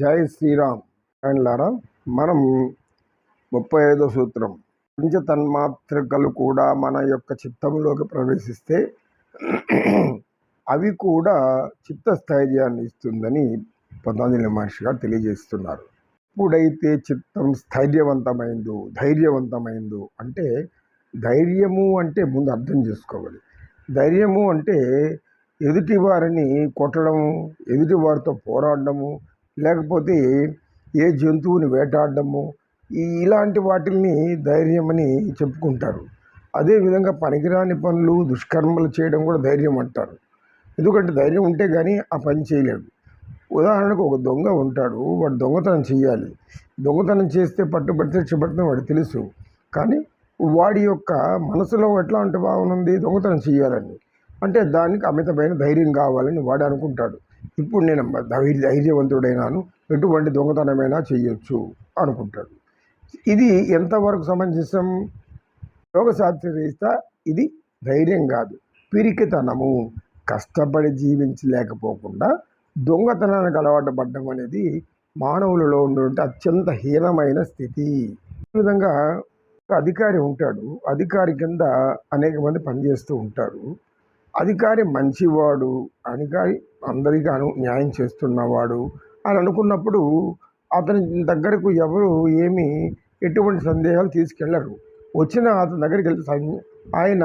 జై శ్రీరామ్. అండ్లారా మనం ముప్పై ఐదో సూత్రం. పంచతన్మాత్రికలు కూడా మన యొక్క చిత్తంలోకి ప్రవేశిస్తే అవి కూడా చిత్తస్థైర్యాన్ని ఇస్తుందని పతంజలి మహర్షి గారు తెలియజేస్తున్నారు. ఎప్పుడైతే చిత్తం స్థైర్యవంతమైందో ధైర్యవంతమైందో అంటే ధైర్యము అంటే ముందు అర్థం చేసుకోవాలి. ధైర్యము అంటే ఎదుటి వారిని కొట్టడము ఎదుటి వారితో పోరాడము లేకపోతే ఏ జంతువుని వేటాడడము? ఇలాంటి వాటిల్ని ధైర్యమని చెప్పుకుంటారు. అదేవిధంగా పనికిరాని పనులు దుష్కర్మలు చేయడం కూడా ధైర్యం అంటారు. ఎందుకంటే ధైర్యం ఉంటే కానీ ఆ పని చేయలేడు. ఉదాహరణకు ఒక దొంగ ఉంటాడు వాడు దొంగతనం చేయాలి దొంగతనం చేస్తే పట్టుబడితే చిబడితే వాడు తెలుసు. కానీ వాడి యొక్క మనసులో ఎట్లాంటి భావన బాగుంది దొంగతనం చేయాలని అంటే దానికి అమితమైన ధైర్యం కావాలని వాడు అనుకుంటాడు. ఇప్పుడు నేను ధైర్యవంతుడైనాను ఎటువంటి దొంగతనమైనా చేయొచ్చు అనుకుంటాడు. ఇది ఎంతవరకు సమంజసం? యోగశాస్త్ర ఇది ధైర్యం కాదు పిరికితనము. కష్టపడి జీవించలేకపోకుండా దొంగతనానికి అలవాటు పడ్డం అనేది మానవులలో ఉండే అత్యంత హీనమైన స్థితి. ఈ విధంగా ఒక అధికారి ఉంటాడు అధికారి కింద అనేక మంది పనిచేస్తూ ఉంటారు. అధికారి మంచివాడు అధికారి అందరికీ అను న్యాయం చేస్తున్నవాడు అని అనుకున్నప్పుడు అతని దగ్గరకు ఎవరు ఏమి ఎటువంటి సందేహాలు తీసుకెళ్ళరు. వచ్చిన అతని దగ్గరికి వెళ్తే ఆయన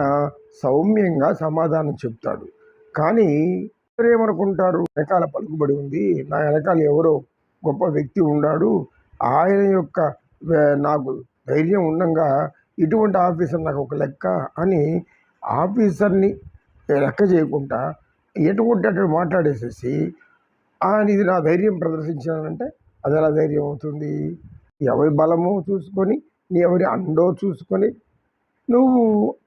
సౌమ్యంగా సమాధానం చెప్తాడు. కానీ ఏమనుకుంటారు? వెనకాల పలుకుబడి ఉంది. నా వెనకాల ఎవరో గొప్ప వ్యక్తి ఉన్నాడు. ఆయన యొక్క నాకు ధైర్యం ఉండగా ఇటువంటి ఆఫీసర్ నాకు ఒక లెక్క అని ఆఫీసర్ని లెక్క చేయకుండా ఎటువంటి మాట్లాడేసేసి ఆయన ఇది నా ధైర్యం ప్రదర్శించానంటే అది ఎలా ధైర్యం అవుతుంది? ఎవరి బలమో చూసుకొని నీ ఎవరి అండో చూసుకొని నువ్వు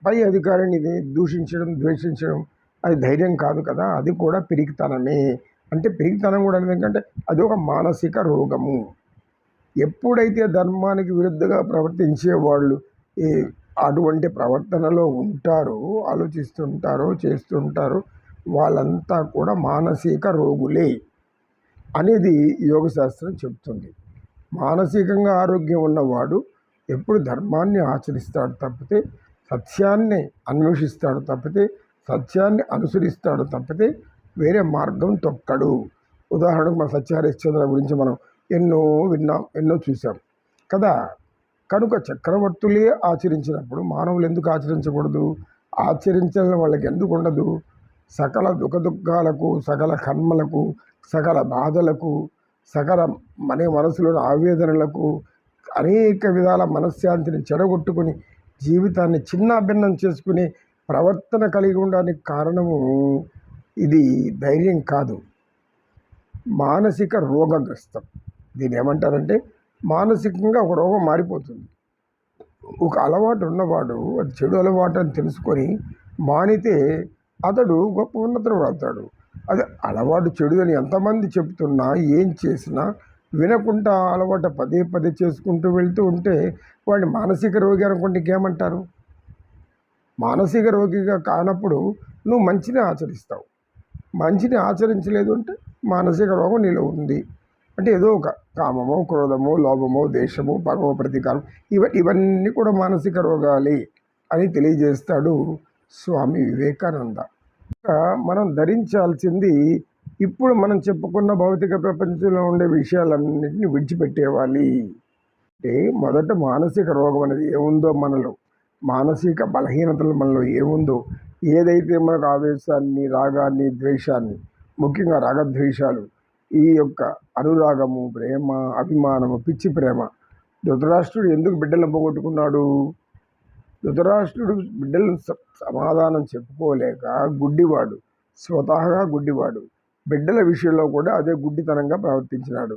పై అధికారిని ఇది దూషించడం ద్వేషించడం అది ధైర్యం కాదు కదా అది కూడా పెరిగితనమే అంటే పెరిగితనం కూడా ఎందుకంటే ఏంటంటే అది ఒక మానసిక రోగము. ఎప్పుడైతే ధర్మానికి విరుద్ధంగా ప్రవర్తించే వాళ్ళు ఈ అటువంటి ప్రవర్తనలో ఉంటారో ఆలోచిస్తుంటారో చేస్తుంటారో వాళ్ళంతా కూడా మానసిక రోగులే అనేది యోగశాస్త్రం చెప్తుంది మానసికంగా ఆరోగ్యం ఉన్నవాడు ఎప్పుడు ధర్మాన్ని ఆచరిస్తాడు తప్పితే సత్యాన్ని అన్వేషిస్తాడు తప్పితే సత్యాన్ని అనుసరిస్తాడు తప్పితే వేరే మార్గం తొక్కడు. ఉదాహరణకు మన సత్యహరిశ్చంద్ర గురించి మనం ఎన్నో విన్నాం ఎన్నో చూసాం కదా? కనుక చక్రవర్తులే ఆచరించినప్పుడు మానవులు ఎందుకు ఆచరించకూడదు? ఆచరించడం వాళ్ళకి ఎందుకు ఉండదు? సకల దుఃఖదుఖాలకు సకల కర్మలకు సకల బాధలకు సకల మన మనసులోని ఆవేదనలకు అనేక విధాల మనశ్శాంతిని చెడగొట్టుకుని జీవితాన్ని చిన్నాభిన్నం చేసుకునే ప్రవర్తన కలిగి ఉండడానికి కారణము ఇది ధైర్యం కాదు. మానసిక రోగగ్రస్తం. దీన్ని ఏమంటారంటే మానసికంగా ఒక రోగం మారిపోతుంది. ఒక అలవాటు ఉన్నవాడు అది చెడు అలవాటు అని తెలుసుకొని మానితే అతడు గొప్ప ఉన్నతుడు అవుతాడు. అది అలవాటు చెడు అని ఎంతమంది చెప్తున్నా ఏం చేసినా వినకుండా ఆ అలవాటు పదే పదే చేసుకుంటూ వెళ్తూ ఉంటే వాడిని మానసిక రోగి అనుకుంటే ఇంకేమంటారు? మానసిక రోగిగా కానప్పుడు నువ్వు మంచిని ఆచరిస్తావు. మంచిని ఆచరించలేదు అంటే మానసిక రోగం నీలో ఉంది. అంటే ఏదో ఒక కామమో క్రోధమో లోభము దేశము పగవ ప్రతీకారం ఇవ ఇవన్నీ కూడా మానసిక రోగాలే అని తెలియజేస్తాడు స్వామి వివేకానంద. మనం ధరించాల్సింది ఇప్పుడు మనం చెప్పుకున్న భౌతిక ప్రపంచంలో ఉండే విషయాలన్నింటినీ విడిచిపెట్టేవాలి. అంటే మొదట మానసిక రోగం అనేది ఏముందో మనలో మానసిక బలహీనతలు మనలో ఏముందో ఏదైతే మనకు ఆవేశాన్ని రాగాన్ని ద్వేషాన్ని ముఖ్యంగా రాగద్వేషాలు ఈ యొక్క అనురాగము ప్రేమ అభిమానము పిచ్చి ప్రేమ ధృతరాష్ట్రుడు ఎందుకు బిడ్డలను పోగొట్టుకున్నాడు? ధృతరాష్ట్రుడు బిడ్డలను సమాధానం చెప్పుకోలేక గుడ్డివాడు స్వతహాగా గుడ్డివాడు బిడ్డల విషయంలో కూడా అదే గుడ్డితనంగా ప్రవర్తించినాడు.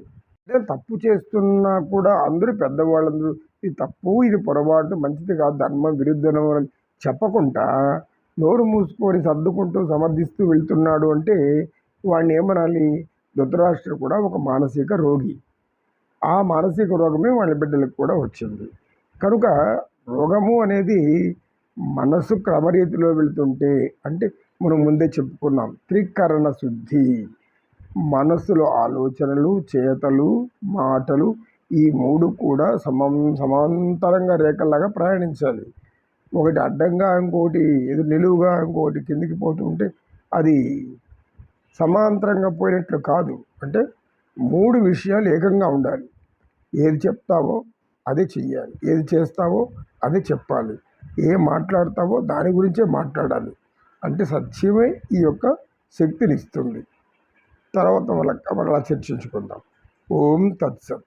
తప్పు చేస్తున్నా కూడా అందరూ పెద్దవాళ్ళందరూ ఇది తప్పు ఇది పొరపాటు మంచిది కాదు ధర్మం విరుద్ధం అని చెప్పకుండా నోరు మూసుకొని సర్దుకుంటూ సమర్థిస్తూ వెళ్తున్నాడు అంటే వాడిని ఏమనాలి? ధృతరాష్ట్రుడు కూడా ఒక మానసిక రోగి. ఆ మానసిక రోగమే వాళ్ళ బిడ్డలకు కూడా వచ్చింది. కనుక రోగము అనేది మనసు క్రమరీతిలో వెళుతుంటే అంటే మనం ముందే చెప్పుకున్నాం త్రికరణ శుద్ధి. మనసులో ఆలోచనలు చేతలు మాటలు ఈ మూడు కూడా సమం సమాంతరంగా రేఖల్లాగా ప్రయాణించాలి. ఒకటి అడ్డంగా ఇంకోటి ఎదురు నిలువుగా ఇంకోటి కిందికి పోతుంటే అది సమాంతరంగా పోయినట్లు కాదు. అంటే మూడు విషయాలు ఏకంగా ఉండాలి. ఏది చెప్తావో అది చెయ్యాలి. ఏది చేస్తావో అది చెప్పాలి. ఏం మాట్లాడతావో దాని గురించే మాట్లాడాలి. అంటే సత్యమే ఈ యొక్క శక్తిని ఇస్తుంది. తర్వాత మళ్ళీ మళ్ళీ చర్చించుకుందాం. ఓం తత్సత్.